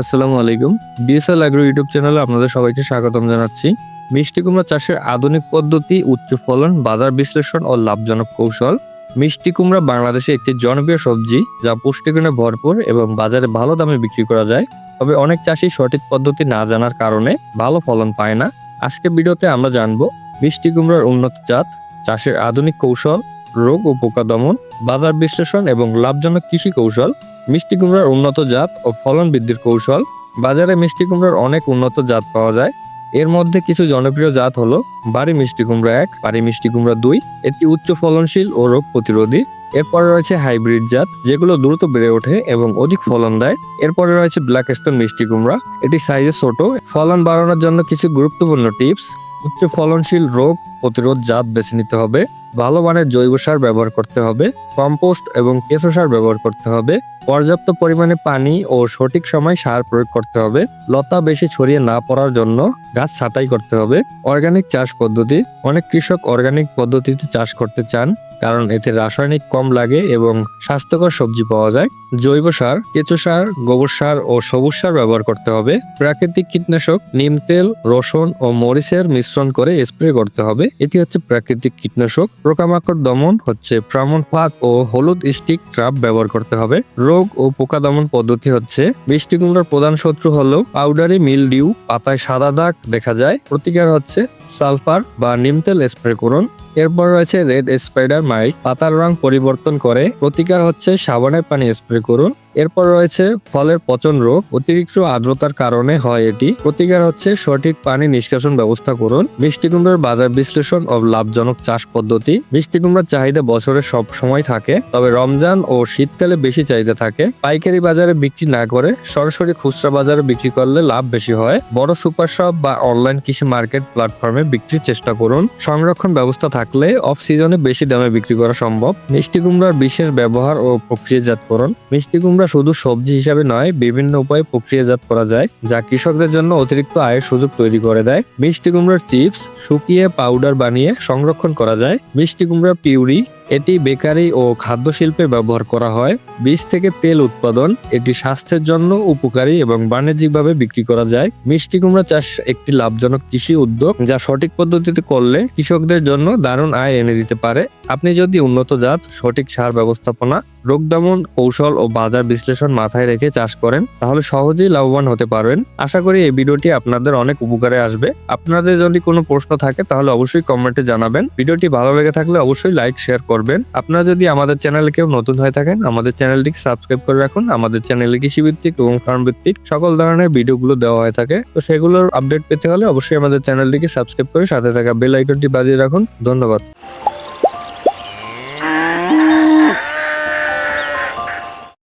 আসসালামু আলাইকুম। BSL agro YouTube চ্যানেলে আপনাদের সবাইকে স্বাগতম জানাচ্ছি। মিষ্টি কুমড়া চাষের আধুনিক পদ্ধতি, উচ্চ ফলন, বাজার বিশ্লেষণ ও লাভজনক কৌশল। মিষ্টি কুমড়া বাংলাদেশে একটি জনপ্রিয় সবজি, যা পুষ্টিগুণে ভরপুর এবং বাজারে ভালো দামে বিক্রি করা যায়। তবে অনেক চাষি সঠিক পদ্ধতি না জানার কারণে ভালো ফলন পায় না। আজকে ভিডিওতে আমরা জানব মিষ্টি কুমড়ার উন্নত জাত, চাষের আধুনিক কৌশল, রোগ ও পোকা দমন, বাজার বিশ্লেষণ এবং লাভজনক কৃষি কৌশল মিষ্টি কুমড়ার উন্নত জাত ও ফলন বৃদ্ধির কৌশল। বাজারে মিষ্টি কুমড়ার অনেক উন্নত জাত পাওয়া যায়। এর মধ্যে কিছু জনপ্রিয় জাত হলো বাড়ি মিষ্টি কুমড়া এক, বাড়ি মিষ্টি কুমড়া দুই, এটি উচ্চ ফলনশীল ও রোগ প্রতিরোধী। এরপরে রয়েছে হাইব্রিড জাত, যেগুলো দ্রুত বেড়ে ওঠে এবং অধিক ফলন দেয়। এরপরে রয়েছে ব্ল্যাক স্টোন মিষ্টি কুমড়া, এটি সাইজে ছোট। ফলন বাড়ানোর জন্য কিছু গুরুত্বপূর্ণ টিপস উচ্চ ফলনশীল রোগ প্রতিরোধ জাত বেছে নিতে হবে, ভালো মানের জৈব সার ব্যবহার করতে হবে, কম্পোস্ট এবং কেঁচো সার ব্যবহার করতে হবে, পর্যাপ্ত পরিমাণে পানি ও সঠিক সময় সার প্রয়োগ করতে হবে, লতা বেশি ছড়িয়ে না পড়ার জন্য গাছ ছাঁটাই করতে হবে, অর্গানিক চাষ পদ্ধতি, অনেক কৃষক অর্গানিক পদ্ধতিতে চাষ করতে চান, কারণ এতে রাসায়নিক কম লাগে এবং স্বাস্থ্যকর সবজি পাওয়া যায়, জৈব সার, কেঁচো সার, গোবর সার ও সবুজ সার ব্যবহার করতে হবে, প্রাকৃতিক কীটনাশক, নিম তেল, রসুন ও মরিচের মিশ্রণ করে স্প্রে করতে হবে। এটি হচ্ছে প্রাকৃতিক কীটনাশক। পোকামাকড় দমন হচ্ছে প্রামন ফাঁক ও হলুদ স্টিক ট্রাপ ব্যবহার করতে হবে। রোগ ও পোকা দমন পদ্ধতি হচ্ছে বৃষ্টি কুমড়ার প্রধান শত্রু হলো পাউডারি মিলডিউ পাতায় সাদা দাগ দেখা যায়। প্রতিকার হচ্ছে সালফার বা নিম তেল স্প্রে করুন। এরপর রয়েছে রেড স্পাইডার মাইট পাতার রং পরিবর্তন করে প্রতিকার হচ্ছে সাবানের পানি স্প্রে করুন। এরপর রয়েছে ফলের পচন রোগ। অতিরিক্ত আর্দ্রতার কারণে হয় এটি। প্রতিকার হচ্ছে সঠিক পানি নিষ্কাশন ব্যবস্থা করুন। মিষ্টি কুমড়ার বাজার বিশ্লেষণ ও লাভজনক চাষ পদ্ধতি। মিষ্টি কুমড়ার চাহিদা বছরে সব সময় থাকে, তবে রমজান ও শীতকালে বেশি চাহিদা থাকে। পাইকারি বাজারে বিক্রি না করে সরাসরি খুচরা বাজারে বিক্রি করলে লাভ বেশি হয়। বড় সুপার শপ বা অনলাইন কৃষি মার্কেট প্ল্যাটফর্মে বিক্রির চেষ্টা করুন। সংরক্ষণ ব্যবস্থা থাকলে অফ সিজনে বেশি দামে বিক্রি করা সম্ভব। মিষ্টি কুমড়ার বিশেষ ব্যবহার ও প্রক্রিয়াজাতকরণ। মিষ্টি কুমড়া শুধু সবজি হিসাবে নয়, বিভিন্ন উপায়ে প্রক্রিয়াজাত করা যায়, যা কৃষকদের জন্য অতিরিক্ত আয়ের সুযোগ তৈরি করে দেয়। মিষ্টি কুমড়ার চিপস শুকিয়ে পাউডার বানিয়ে সংরক্ষণ করা যায়। মিষ্টি কুমড়ার পিউরি এটি বেকারি ও খাদ্য শিল্পে ব্যবহার করা হয়। বীজ থেকে তেল উৎপাদন, এটি স্বাস্থ্যের জন্য উপকারী এবং বাণিজ্যিকভাবে বিক্রি করা যায়। মিষ্টি কুমড়া চাষ একটি লাভজনক কৃষি উদ্যোগ যা সঠিক পদ্ধতিতে করলে কৃষকদের জন্য দারুণ আয় এনে দিতে পারে। আপনি যদি উন্নত জাত, সঠিক সার ব্যবস্থাপনা রোগ দমন, কৌশল ও বাজার বিশ্লেষণ মাথায় রেখে চাষ করেন, তাহলে সহজেই লাভবান হতে পারবেন। আশা করি এই ভিডিওটি আপনাদের অনেক উপকারে আসবে। আপনাদের যদি কোনো প্রশ্ন থাকে, তাহলে অবশ্যই কমেন্টে জানাবেন। ভিডিওটি ভালো লেগে থাকলে অবশ্যই লাইক, শেয়ার করবেন। আপনারা যদি আমাদের চ্যানেলে কেউ নতুন হয়ে থাকেন, আমাদের চ্যানেলটিকে সাবস্ক্রাইব করে রাখুন। আমাদের চ্যানেলে কৃষিভিত্তিক এবং ফার্ম ভিত্তিক সকল ধরনের ভিডিওগুলো দেওয়া হয়ে থাকে। তো সেগুলোর আপডেট পেতে হলে অবশ্যই আমাদের চ্যানেলটিকে সাবস্ক্রাইব করে সাথে থাকা বেল আইকনটি বাজিয়ে রাখুন। ধন্যবাদ।